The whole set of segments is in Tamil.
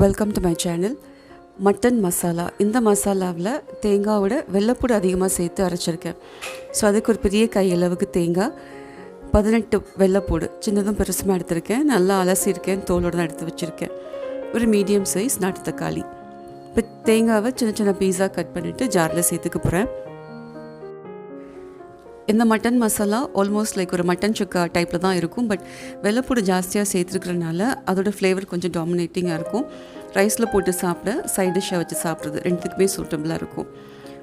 Welcome to my channel mutton masala இந்த மசாலாவில் தேங்காவோட வெள்ளைப்பூடு அதிகமாக சேர்த்து அரைச்சிருக்கேன். ஸோ அதுக்கு ஒரு பெரிய கை அளவுக்கு தேங்காய் பதினெட்டு வெள்ளைப்பூடு சின்னதும் பெருசுமாக எடுத்திருக்கேன். நல்லா அலசியிருக்கேன் தோலோடு தான் எடுத்து வச்சுருக்கேன். ஒரு மீடியம் சைஸ் நாட்டு தக்காளி. இப்போ தேங்காவை சின்ன சின்ன பீஸாக கட் பண்ணிவிட்டு ஜாரில் சேர்த்துக்க போகிறேன் இந்த மட்டன் மசாலா ஆல்மோஸ்ட் லைக் ஒரு மட்டன் சுக்கா டைப்பில் தான் இருக்கும். பட் வெள்ளைப்பூடு ஜாஸ்தியாக சேர்த்துருக்கறனால அதோட ஃப்ளேவர் கொஞ்சம் டாமினேட்டிங்காக இருக்கும். ரைஸில் போட்டு சாப்பிட சைட் டிஷ்ஷாக வச்சு சாப்பிட்றது ரெண்டுத்துக்குமே சூட்டபுளாக இருக்கும்.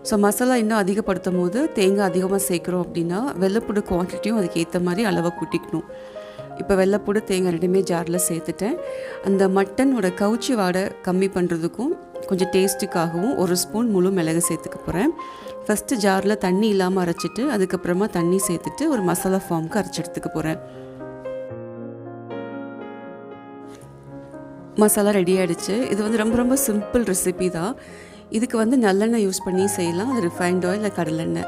ஸோ மசாலா இன்னும் அதிகப்படுத்தும் போது தேங்காய் அதிகமாக சேர்க்குறோம் அப்படின்னா வெள்ளைப்பூடு குவான்டிட்டியும் அதுக்கு ஏற்ற மாதிரி அளவை கூட்டிக்கணும். இப்போ வெள்ளைப்பூடு தேங்காய் ரெண்டுமே ஜாரில் சேர்த்துட்டேன். அந்த மட்டனோட கவுச்சி வாடை கம்மி பண்ணுறதுக்கும் கொஞ்சம் டேஸ்ட்டுக்காகவும் ஒரு ஸ்பூன் முழு மிளகு சேர்த்துக்க போகிறேன் ஃபஸ்ட்டு ஜாரில் தண்ணி இல்லாமல் அரைச்சிட்டு அதுக்கப்புறமா தண்ணி சேர்த்துட்டு ஒரு மசாலா ஃபார்முக்கு அரைச்சி எடுத்துக்க போகிறேன் மசாலா ரெடி ஆகிடுச்சு இது வந்து ரொம்ப ரொம்ப சிம்பிள் ரெசிபி தான். இதுக்கு வந்து நல்லெண்ணெய் யூஸ் பண்ணி செய்யலாம். அது ரிஃபைண்ட் ஆயில் இல்லை கடலெண்ணெய்.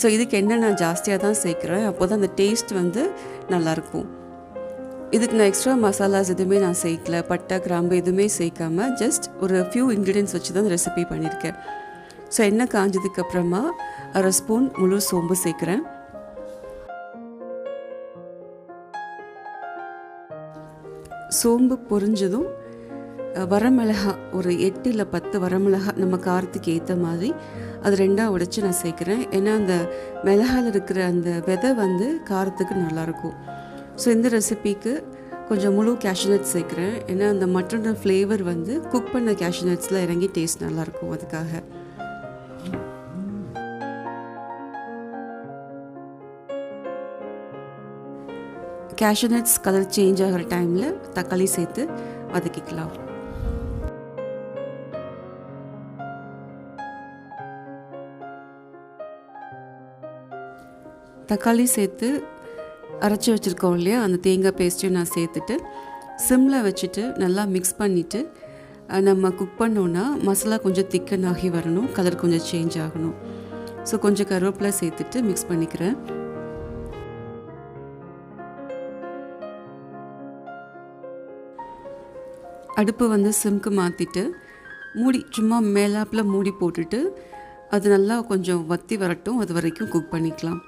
ஸோ இதுக்கு என்ன நான் ஜாஸ்தியாக தான் சேர்க்குறேன். அப்போ தான் அந்த டேஸ்ட் வந்து நல்லாயிருக்கும் இதுக்கு நான் எக்ஸ்ட்ரா மசாலாஸ் எதுவுமே நான் சேர்க்கல. பட்டை கிராம்பு எதுவுமே சேர்க்காம ஜஸ்ட் ஒரு ஃபியூ இன்க்ரீடியன்ஸ் வச்சு தான் ரெசிபி பண்ணியிருக்கேன். ஸோ எண்ணெய் காஞ்சதுக்கப்புறமா அரை ஸ்பூன் முழு சோம்பு சேர்க்குறேன் சோம்பு பொரிஞ்சதும் வரமிளகா ஒரு எட்டு இல்லை பத்து வரமிளகா நம்ம காரத்துக்கு ஏற்ற மாதிரி அது ரெண்டாக உடைச்சி நான் சேர்க்குறேன் ஏன்னா அந்த மிளகாவில் இருக்கிற அந்த விதை வந்து காரத்துக்கு நல்லாயிருக்கும் ஸோ இந்த ரெசிபிக்கு கொஞ்சம் முழு கேஷ்யூநட் சேர்க்குறேன் ஏன்னா அந்த மட்டனோட ஃப்ளேவர் வந்து குக் பண்ண கேஷ்யூநட்ஸில் இறங்கி டேஸ்ட் நல்லாயிருக்கும் அதுக்காக கேஷனட்ஸ் கலர் சேஞ்ச் ஆகிற டைமில் தக்காளி சேர்த்து வதக்கிக்கலாம். தக்காளி சேர்த்து அரைச்சி வச்சுருக்கோம் இல்லையா? அந்த தேங்காய் பேஸ்ட்டையும் நான் சேர்த்துட்டு சிம்மில் வச்சுட்டு நல்லா மிக்ஸ் பண்ணிவிட்டு நம்ம குக் பண்ணோன்னா மசாலா கொஞ்சம் திக்கன் ஆகி வரணும் கலர் கொஞ்சம் சேஞ்ச் ஆகணும். ஸோ கொஞ்சம் கருவேப்பிலை சேர்த்துட்டு மிக்ஸ் பண்ணிக்கிறேன். அடுப்பை வந்து சிம்க்கு மாற்றிட்டு மூடி சும்மா மேலாப்பில் மூடி போட்டுட்டு அது நல்லா கொஞ்சம் வத்தி வரட்டும். அது வரைக்கும் குக் பண்ணிக்கலாம்.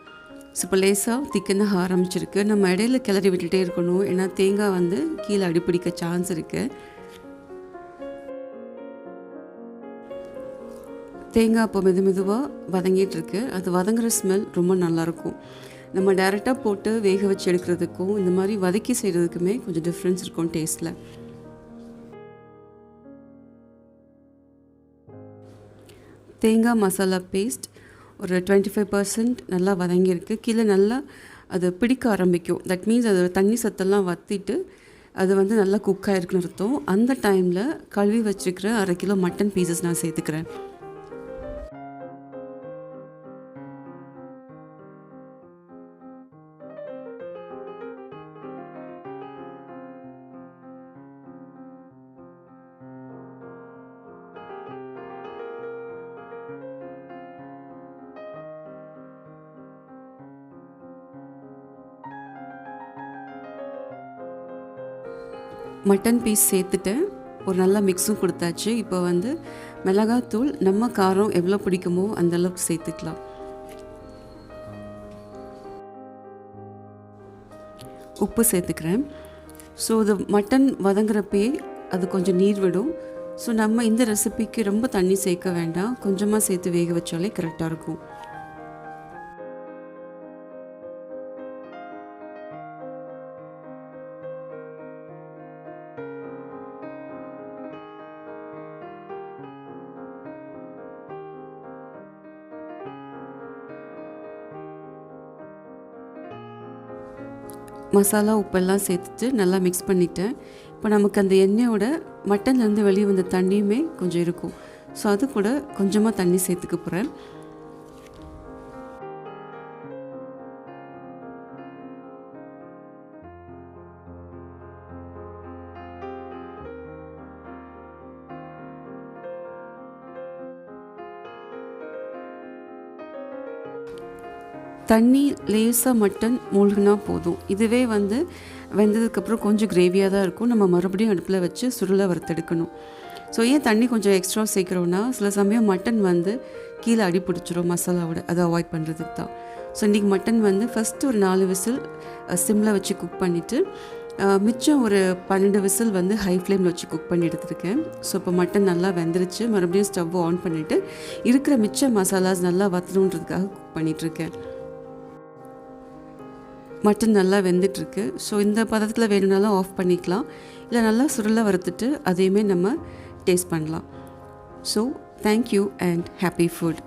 ஸோ இப்போ லேசாக திக்கனாக ஆரம்பிச்சிருக்கு நம்ம இடையில கிளறி விட்டுட்டே இருக்கணும். ஏன்னா தேங்காய் வந்து கீழே அடிப்பிடிக்க சான்ஸ் இருக்குது தேங்காய் இப்போ மெது மெதுவாக வதங்கிட்டு இருக்கு அது வதங்குற ஸ்மெல் ரொம்ப நல்லாயிருக்கும் நம்ம டேரெக்டாக போட்டு வேக வச்சு எடுக்கிறதுக்கும் இந்த மாதிரி வதக்கி செய்கிறதுக்குமே கொஞ்சம் டிஃப்ரென்ஸ் இருக்கும் டேஸ்ட்டில் தேங்காய் மசாலா பேஸ்ட் ஒரு டுவெண்ட்டி ஃபைவ் பர்சன்ட் நல்லா வதங்கியிருக்கு. கீழே நல்லா அது பிடிக்க ஆரம்பிக்கும். தட் மீன்ஸ் அது தண்ணி சத்தெல்லாம் வற்றிட்டு அது வந்து நல்லா குக் ஆகிருக்குன்னு அர்த்தம். அந்த டைமில் கழுவி வச்சுருக்கிற அரை கிலோ மட்டன் பீசஸ் நான் சேர்த்துக்கிறேன். மட்டன் பீஸ் சேர்த்துட்டேன் ஒரு நல்ல மிக்ஸும் கொடுத்தாச்சு. இப்போ வந்து மிளகாத்தூள் நம்ம காரம் எவ்வளோ பிடிக்குமோ அந்த அளவுக்கு சேர்த்துக்கலாம். உப்பு சேர்த்துக்கிறேன். ஸோ இது மட்டன் வதங்குறப்பயே அது கொஞ்சம் நீர் விடும். ஸோ நம்ம இந்த ரெசிபிக்கு ரொம்ப தண்ணி சேர்க்க வேண்டாம். கொஞ்சமாக சேர்த்து வேக வச்சாலே கரெக்டாக இருக்கும். மசாலா உப்பெல்லாம் சேர்த்துட்டு நல்லா மிக்ஸ் பண்ணிட்டேன். இப்போ நமக்கு அந்த எண்ணெயோட மட்டன்லேருந்து வெளியே வந்த தண்ணியுமே கொஞ்சம் இருக்கும். ஸோ அது கூட கொஞ்சமாக தண்ணி சேர்த்துக்க போகிறேன் தண்ணி லேசாக மட்டன் மூழ்கினா போதும். இதுவே வந்து வெந்ததுக்கப்புறம் கொஞ்சம் கிரேவியாக தான் இருக்கும். நம்ம மறுபடியும் அடுப்பில் வச்சு சுருளை வறுத்தெடுக்கணும். ஸோ ஏன் தண்ணி கொஞ்சம் எக்ஸ்ட்ரா சேர்க்குறோன்னா சில சமயம் மட்டன் வந்து கீழே அடி பிடிச்சிரும் மசாலாவோட. அதை அவாய்ட் பண்ணுறதுக்கு தான். ஸோ இன்றைக்கி மட்டன் வந்து ஃபஸ்ட்டு ஒரு நாலு விசில் சிம்மில் வச்சு குக் பண்ணிவிட்டு மிச்சம் ஒரு பன்னெண்டு விசில் வந்து ஹை ஃப்ளேமில் வச்சு குக் பண்ணி எடுத்துருக்கேன். ஸோ இப்போ மட்டன் நல்லா வெந்துருச்சு. மறுபடியும் ஸ்டவ் ஆன் பண்ணிவிட்டு இருக்கிற மிச்ச மசாலாஸ் நல்லா வத்தணுன்றதுக்காக குக் பண்ணிகிட்ருக்கேன் மட்டன் நல்லா வெந்துட்டுருக்கு. ஸோ இந்த பதத்தில் வேணும்னாலும் ஆஃப் பண்ணிக்கலாம். இல்லை நல்லா சுருளை வறுத்துட்டு அதையுமே நம்ம டேஸ்ட் பண்ணலாம். So thank you and happy food